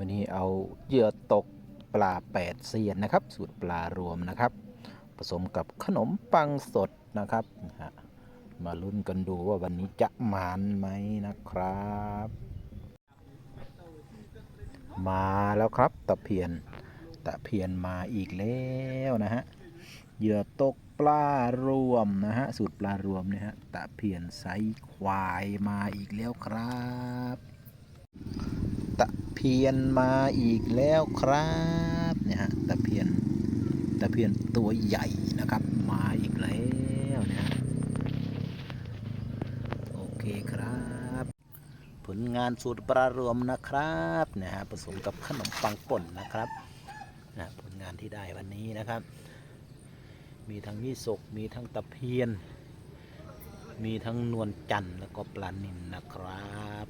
วันนี้เอาเหยื่อตกปลาแปดเซียนนะครับ สูตรปลารวมนะครับ ผสมกับขนมปังสดนะครับมาลุ้นกันดูว่าวันนี้จะมานไหมนะครับ มาแล้วครับตะเพียนตะเพียนมาอีกแล้วนะฮะเหยื่อตกปลารวมนะฮะสูตรปลารวมเนี่ยฮะตะเพียนไซควายมาอีกแล้วครับ เพียนมาอีกแล้วครับเนี่ยฮะตะเพียนตะเพียนตัวใหญ่นะครับ มาอีกแล้วเนี่ยฮะโอเคครับ ผลงานสูตรปลารวมนะครับนะฮะผสมกับขนมปังป่นนะครับนะผลงานที่ได้วันนี้นะครับ มีทั้งยี่สกมีทั้งตะเพียน มีทั้งนวลจันทร์แล้วก็ปลานินนะครับ